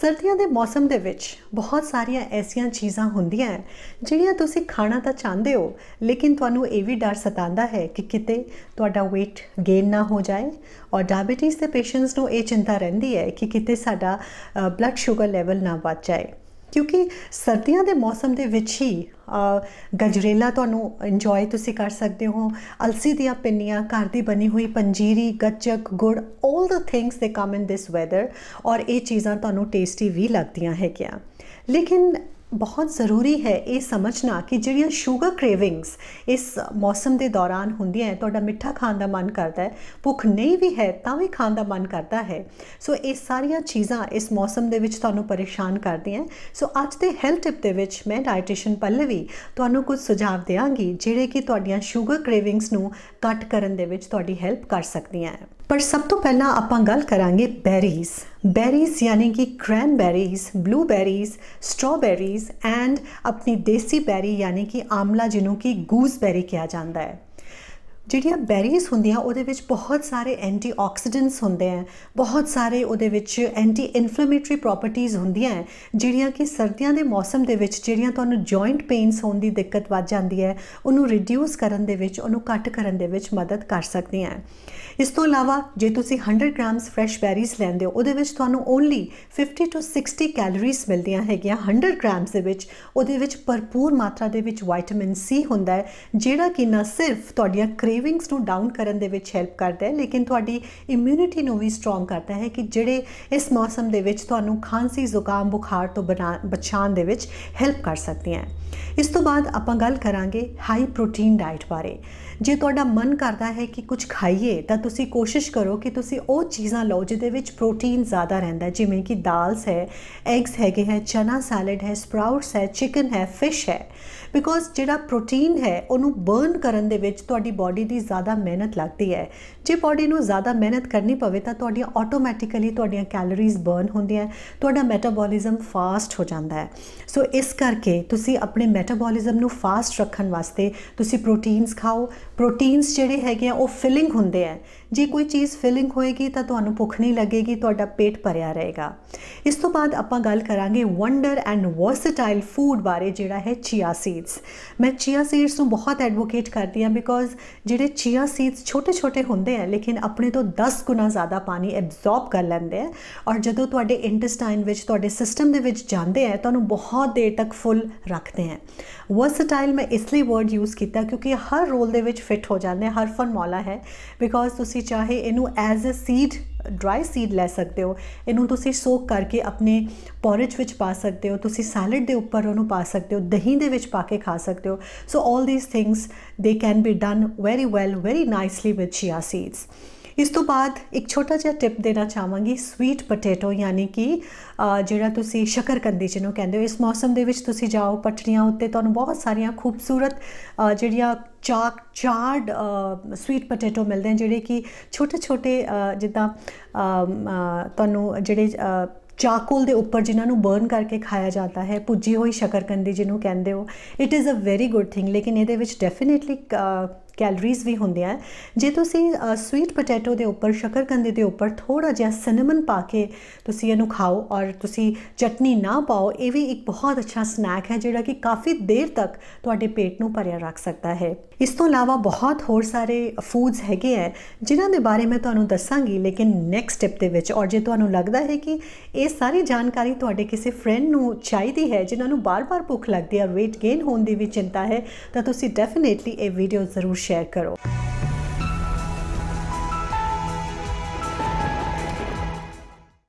ਸਰਦੀਆਂ ਦੇ ਮੌਸਮ ਦੇ ਵਿੱਚ ਬਹੁਤ ਸਾਰੀਆਂ ਐਸੀਆਂ ਚੀਜ਼ਾਂ ਹੁੰਦੀਆਂ ਹੈ, ਜਿਹੜੀਆਂ ਤੁਸੀਂ ਖਾਣਾ ਤਾਂ ਚਾਹੁੰਦੇ ਹੋ ਲੇਕਿਨ ਤੁਹਾਨੂੰ ਇਹ ਵੀ ਡਰ ਸਤਾਉਂਦਾ ਹੈ ਕਿ ਕਿਤੇ ਤੁਹਾਡਾ weight gain ਨਾ ਹੋ ਜਾਏ ਔਰ ਡਾਇਬੀਟੀਜ਼ ਦੇ ਪੇਸ਼ੈਂਟਸ ਨੂੰ ਇਹ ਚਿੰਤਾ ਰਹਿੰਦੀ ਹੈ ਕਿ ਕਿਤੇ ਸਾਡਾ ਬਲੱਡ ਸ਼ੂਗਰ ਲੈਵਲ ਨਾ ਵੱਧ ਜਾਏ। ਕਿਉਂਕਿ ਸਰਦੀਆਂ ਦੇ ਮੌਸਮ ਦੇ ਵਿੱਚ ਹੀ ਗਜਰੇਲਾ ਤੁਹਾਨੂੰ ਇੰਜੋਏ ਤੁਸੀਂ ਕਰ ਸਕਦੇ ਹੋ। ਅਲਸੀ ਦੀਆਂ ਪਿੰਨੀਆਂ, ਘਰ ਦੀ ਬਣੀ ਹੋਈ ਪੰਜੀਰੀ, ਗੱਚਕ, ਗੁੜ 올 ਦ ਥਿੰਗਸ ਦੇ ਕਮ ਇਨ ਦਿਸ ਵੈਦਰ ਔਰ ਇਹ ਚੀਜ਼ਾਂ ਤੁਹਾਨੂੰ ਟੇਸਟੀ ਵੀ ਲੱਗਦੀਆਂ ਹੈਗੀਆਂ। ਲੇਕਿਨ ਬਹੁਤ ਜ਼ਰੂਰੀ ਹੈ ਇਹ ਸਮਝਣਾ ਕਿ ਜਿਹੜੀਆਂ ਸ਼ੂਗਰ ਕ੍ਰੇਵਿੰਗਸ ਇਸ ਮੌਸਮ ਦੇ ਦੌਰਾਨ ਹੁੰਦੀਆਂ ਹੈ, ਤੁਹਾਡਾ ਮਿੱਠਾ ਖਾਣ ਦਾ ਮਨ ਕਰਦਾ ਹੈ, ਭੁੱਖ ਨਹੀਂ ਵੀ ਹੈ ਤਾਂ ਵੀ ਖਾਣ ਦਾ ਮਨ ਕਰਦਾ ਹੈ। ਸੋ ਇਹ ਸਾਰੀਆਂ ਚੀਜ਼ਾਂ ਇਸ ਮੌਸਮ ਦੇ ਵਿੱਚ ਤੁਹਾਨੂੰ ਪਰੇਸ਼ਾਨ ਕਰਦੀਆਂ ਸੋ ਅੱਜ ਦੇ ਹੈਲਥ ਟਿਪ ਦੇ ਵਿੱਚ ਮੈਂ ਡਾਈਟੀਸ਼ੀਅਨ ਪੱਲਵੀ ਤੁਹਾਨੂੰ ਕੁਝ ਸੁਝਾਅ ਦੇਵਾਂਗੀ ਜਿਹੜੇ ਕਿ ਤੁਹਾਡੀਆਂ ਸ਼ੂਗਰ ਕ੍ਰੇਵਿੰਗਸ ਨੂੰ ਘੱਟ ਕਰਨ ਦੇ ਵਿੱਚ ਤੁਹਾਡੀ ਹੈਲਪ ਕਰ ਸਕਦੀਆਂ ਹੈ। ਪਰ ਸਭ ਤੋਂ ਪਹਿਲਾਂ ਆਪਾਂ ਗੱਲ ਕਰਾਂਗੇ ਬੈਰੀਜ਼ ਬੈਰੀਜ਼ ਯਾਨੀ ਕਿ ਕ੍ਰੈਨਬੈਰੀਜ਼ ਬਲੂਬੈਰੀਜ਼ ਸਟ੍ਰਾਬੈਰੀਜ਼ ਐਂਡ ਆਪਣੀ ਦੇਸੀ ਬੈਰੀ ਯਾਨੀ ਕਿ ਆਮਲਾ ਜਿਹਨੂੰ ਕਿ ਗੂਸਬੈਰੀ ਕਿਹਾ ਜਾਂਦਾ ਹੈ। ਜਿਹੜੀਆਂ ਬੈਰੀਜ਼ ਹੁੰਦੀਆਂ, ਉਹਦੇ ਵਿੱਚ ਬਹੁਤ ਸਾਰੇ ਐਂਟੀ ਆਕਸੀਡੈਂਟਸ ਹੁੰਦੇ ਆ, ਬਹੁਤ ਸਾਰੇ ਉਹਦੇ ਵਿੱਚ ਐਂਟੀ ਇਨਫਲੇਮੇਟਰੀ ਪ੍ਰੋਪਰਟੀਆਂ ਹੁੰਦੀਆਂ ਹੈ ਜਿਹੜੀਆਂ ਕਿ ਸਰਦੀਆਂ ਦੇ ਮੌਸਮ ਦੇ ਵਿੱਚ ਜਿਹੜੀਆਂ ਤੁਹਾਨੂੰ ਜੁਆਇੰਟ ਪੇਨਸ ਹੋਣ ਦੀ ਦਿੱਕਤ ਵੱਧ ਜਾਂਦੀ ਹੈ, ਉਹਨੂੰ ਰਿਡਿਊਸ ਕਰਨ ਦੇ ਵਿੱਚ, ਉਹਨੂੰ ਘੱਟ ਕਰਨ ਦੇ ਵਿੱਚ ਮਦਦ ਕਰ ਸਕਦੀਆਂ ਹੈ ਇਸ ਤੋਂ ਇਲਾਵਾ, ਜੇ ਤੁਸੀਂ 100 ਗ੍ਰਾਮਸ ਫਰੈਸ਼ ਬੈਰੀਜ਼ ਲੈਂਦੇ ਹੋ, ਉਹਦੇ ਵਿੱਚ ਤੁਹਾਨੂੰ ਓਨਲੀ 50 ਤੋਂ 60 ਕੈਲੋਰੀਜ਼ ਮਿਲਦੀਆਂ ਹੈਗੀਆਂ 100 ਗ੍ਰਾਮਸ ਦੇ ਵਿੱਚ, ਉਹਦੇ ਵਿੱਚ ਭਰਪੂਰ ਮਾਤਰਾ ਦੇ ਵਿੱਚ ਵਿਟਾਮਿਨ ਸੀ ਹੁੰਦਾ ਹੈ, ਜਿਹੜਾ ਕਿ ਨਾ ਸਿਰਫ ਤੁਹਾਡੀਆਂ ਕ੍ਰੇਵਿੰਗਸ ਨੂੰ ਡਾਊਨ ਕਰਨ ਦੇ ਵਿੱਚ ਹੈਲਪ ਕਰਦਾ ਹੈ, ਲੇਕਿਨ ਤੁਹਾਡੀ ਇਮਿਊਨਿਟੀ ਨੂੰ ਵੀ ਸਟਰੋਂਗ ਕਰਦਾ ਹੈ ਕਿ ਜਿਹੜੇ ਇਸ ਮੌਸਮ ਦੇ ਵਿੱਚ ਤੁਹਾਨੂੰ ਖਾਂਸੀ, ਜ਼ੁਕਾਮ, ਬੁਖਾਰ ਤੋਂ ਬਚਾਉਣ ਦੇ ਵਿੱਚ ਹੈਲਪ ਕਰ ਸਕਦੀਆਂ ਇਸ ਤੋਂ ਬਾਅਦ ਆਪਾਂ ਗੱਲ ਕਰਾਂਗੇ ਹਾਈ ਪ੍ਰੋਟੀਨ ਡਾਈਟ ਬਾਰੇ। ਜੇ ਤੁਹਾਡਾ ਮਨ ਕਰਦਾ ਹੈ ਕਿ ਕੁਝ ਖਾਈਏ, ਤਾਂ ਤੁਸੀਂ ਕੋਸ਼ਿਸ਼ ਕਰੋ ਕਿ ਤੁਸੀਂ ਉਹ ਚੀਜ਼ਾਂ ਲਓ ਜਿਹਦੇ ਵਿੱਚ ਪ੍ਰੋਟੀਨ ਜ਼ਿਆਦਾ ਰਹਿੰਦਾ ਹੈ, ਜਿਵੇਂ ਕਿ ਦਾਲਸ ਹੈ ਐਗਸ ਹੈਗੇ ਹੈ, ਚਨਾ ਸੈਲਡ ਹੈ ਸਪਰਾਊਟਸ ਹੈ ਚਿਕਨ ਹੈ ਫਿਸ਼ ਹੈ। ਬਿਕੋਜ਼ ਜਿਹੜਾ ਪ੍ਰੋਟੀਨ ਹੈ, ਉਹਨੂੰ ਬਰਨ ਕਰਨ ਦੇ ਵਿੱਚ ਤੁਹਾਡੀ ਬਾਡੀ ਦੀ ਜ਼ਿਆਦਾ ਮਿਹਨਤ ਲੱਗਦੀ ਹੈ। ਜੇ ਬਾਡੀ ਨੂੰ ਜ਼ਿਆਦਾ ਮਿਹਨਤ ਕਰਨੀ ਪਵੇ ਤਾਂ ਤੁਹਾਡੀਆਂ ਆਟੋਮੈਟਿਕਲੀ ਤੁਹਾਡੀਆਂ ਕੈਲੋਰੀਜ਼ ਬਰਨ ਹੁੰਦੀਆਂ ਤੁਹਾਡਾ ਮੈਟਾਬੋਲਿਜ਼ਮ ਫਾਸਟ ਹੋ ਜਾਂਦਾ ਹੈ। ਸੋ ਇਸ ਕਰਕੇ ਤੁਸੀਂ ਆਪਣੇ ਮੈਟਾਬੋਲਿਜ਼ਮ ਨੂੰ ਫਾਸਟ ਰੱਖਣ ਵਾਸਤੇ ਤੁਸੀਂ ਪ੍ਰੋਟੀਨਸ ਖਾਓ। ਪ੍ਰੋਟੀਨਸ ਜਿਹੜੇ ਹੈਗੇ ਆ, ਉਹ ਫਿਲਿੰਗ ਹੁੰਦੇ ਆ ਜੇ ਕੋਈ ਚੀਜ਼ ਫਿਲਿੰਗ ਹੋਏਗੀ ਤਾਂ ਤੁਹਾਨੂੰ ਭੁੱਖ ਨਹੀਂ ਲੱਗੇਗੀ, ਤੁਹਾਡਾ ਪੇਟ ਭਰਿਆ ਰਹੇਗਾ। ਇਸ ਤੋਂ ਬਾਅਦ ਆਪਾਂ ਗੱਲ ਕਰਾਂਗੇ ਵੰਡਰ ਐਂਡ ਵਰਸਟਾਈਲ ਫੂਡ ਬਾਰੇ ਜਿਹੜਾ ਹੈ ਚੀਆ ਸੀਡਸ ਮੈਂ ਚੀਆ ਸੀਡਸ ਨੂੰ ਬਹੁਤ ਐਡਵੋਕੇਟ ਕਰਦੀ ਹਾਂ ਬਿਕੋਜ਼ ਜਿਹੜੇ ਚੀਆ ਸੀਡਸ ਛੋਟੇ ਛੋਟੇ ਹੁੰਦੇ ਆ, ਲੇਕਿਨ ਆਪਣੇ ਤੋਂ 10 ਗੁਣਾ ਜ਼ਿਆਦਾ ਪਾਣੀ ਐਬਜ਼ੌਰਬ ਕਰ ਲੈਂਦੇ ਆ। ਔਰ ਜਦੋਂ ਤੁਹਾਡੇ ਇੰਟੈਸਟਾਈਨ ਵਿੱਚ, ਤੁਹਾਡੇ ਸਿਸਟਮ ਦੇ ਵਿੱਚ ਜਾਂਦੇ ਆ, ਤੁਹਾਨੂੰ ਬਹੁਤ ਦੇਰ ਤੱਕ ਫੁੱਲ ਰੱਖਦੇ ਆ। ਵਰਸਟਾਈਲ ਮੈਂ ਇਸ ਲਈ ਵਰਡ ਯੂਜ਼ ਕੀਤਾ ਕਿਉਂਕਿ ਹਰ ਰੋਲ ਦੇ ਵਿੱਚ ਫਿੱਟ ਹੋ ਜਾਂਦੇ ਹਰ ਫਰਮੋਲਾ ਹੈ। ਬਿਕੋਜ਼ ਤੁਸੀਂ ਚਾਹੇ ਇਹਨੂੰ as a seed dry seed ਲੈ ਸਕਦੇ ਹੋ। ਇਹਨੂੰ ਤੁਸੀਂ ਸੋਕ ਕਰਕੇ ਆਪਣੇ ਪੋਰਿਜ ਵਿੱਚ ਪਾ ਸਕਦੇ ਹੋ। ਤੁਸੀਂ ਸੈਲਡ ਦੇ ਉੱਪਰ ਉਹਨੂੰ ਪਾ ਸਕਦੇ ਹੋ। ਦਹੀਂ ਦੇ ਵਿੱਚ ਪਾ ਕੇ ਖਾ ਸਕਦੇ ਹੋ। So 올 these things they can be done very well very nicely with chia seeds ਇਸ ਤੋਂ ਬਾਅਦ ਇੱਕ ਛੋਟਾ ਜਿਹਾ ਟਿਪ ਦੇਣਾ ਚਾਹਾਂਗੀ ਸਵੀਟ ਪੋਟੇਟੋ ਯਾਨੀ ਕਿ ਜਿਹੜਾ ਤੁਸੀਂ ਸ਼ਕਰਕੰਦੀ ਜਿਹਨੂੰ ਕਹਿੰਦੇ ਹੋ, ਇਸ ਮੌਸਮ ਦੇ ਵਿੱਚ ਤੁਸੀਂ ਜਾਓ, ਪਟੜੀਆਂ ਉੱਤੇ ਤੁਹਾਨੂੰ ਬਹੁਤ ਸਾਰੀਆਂ ਖੂਬਸੂਰਤ ਜਿਹੜੀਆਂ ਚਾਕ, ਚਾਰਡ ਸਵੀਟ ਪੋਟੇਟੋ ਮਿਲਦੇ ਨੇ ਜਿਹੜੇ ਕਿ ਛੋਟੇ ਛੋਟੇ ਜਿੱਦਾਂ ਤੁਹਾਨੂੰ ਜਿਹੜੇ ਚਾਕੋਲ ਦੇ ਉੱਪਰ ਜਿਨ੍ਹਾਂ ਨੂੰ ਬਰਨ ਕਰਕੇ ਖਾਇਆ ਜਾਂਦਾ ਹੈ ਪੁੱਜੀ ਹੋਈ ਸ਼ਕਰਕੰਦੀ ਜਿਹਨੂੰ ਕਹਿੰਦੇ ਹੋ it is a very good thing ਲੇਕਿਨ ਇਹਦੇ ਵਿੱਚ ਡੈਫੀਨਿਟਲੀ ਕੈਲਰੀਜ਼ ਵੀ ਹੁੰਦੀਆਂ ਜੇ ਤੁਸੀਂ ਸਵੀਟ ਪੋਟੈਟੋ ਦੇ ਉੱਪਰ, ਸ਼ਕਰਕੰਦੀ ਦੇ ਉੱਪਰ ਥੋੜਾ ਜਿਹਾ ਸਿਨਮਨ ਪਾ ਕੇ ਤੁਸੀਂ ਇਹਨੂੰ ਖਾਓ ਔਰ ਤੁਸੀਂ ਚਟਨੀ ਨਾ ਪਾਓ, ਇਹ ਵੀ ਇੱਕ ਬਹੁਤ ਅੱਛਾ ਸਨੈਕ ਹੈ, ਜਿਹੜਾ ਕਿ ਕਾਫੀ ਦੇਰ ਤੱਕ ਤੁਹਾਡੇ ਪੇਟ ਨੂੰ ਭਰਿਆ ਰੱਖ ਸਕਦਾ ਹੈ। ਇਸ ਤੋਂ ਇਲਾਵਾ ਬਹੁਤ ਹੋਰ ਸਾਰੇ ਫੂਡਸ ਹੈਗੇ ਆ ਜਿਨ੍ਹਾਂ ਦੇ ਬਾਰੇ ਮੈਂ ਤੁਹਾਨੂੰ ਦੱਸਾਂਗੀ, ਲੇਕਿਨ ਨੈਕਸਟ ਸਟੈਪ ਦੇ ਵਿੱਚ, ਔਰ ਜੇ ਤੁਹਾਨੂੰ ਲੱਗਦਾ ਹੈ ਕਿ ਇਹ ਸਾਰੀ ਜਾਣਕਾਰੀ ਤੁਹਾਡੇ ਕਿਸੇ ਫਰੈਂਡ ਨੂੰ ਚਾਹੀਦੀ ਹੈ, ਜਿਨ੍ਹਾਂ ਨੂੰ ਬਾਰ-ਬਾਰ ਭੁੱਖ ਲੱਗਦੀ ਹੈ, weight gain ਹੋਣ ਦੀ ਵੀ ਚਿੰਤਾ ਹੈ, ਤਾਂ ਤੁਸੀਂ ਡੈਫੀਨੇਟਲੀ ਇਹ ਵੀਡੀਓ ਜ਼ਰੂਰ ਸ਼ੇਅਰ ਕਰੋ।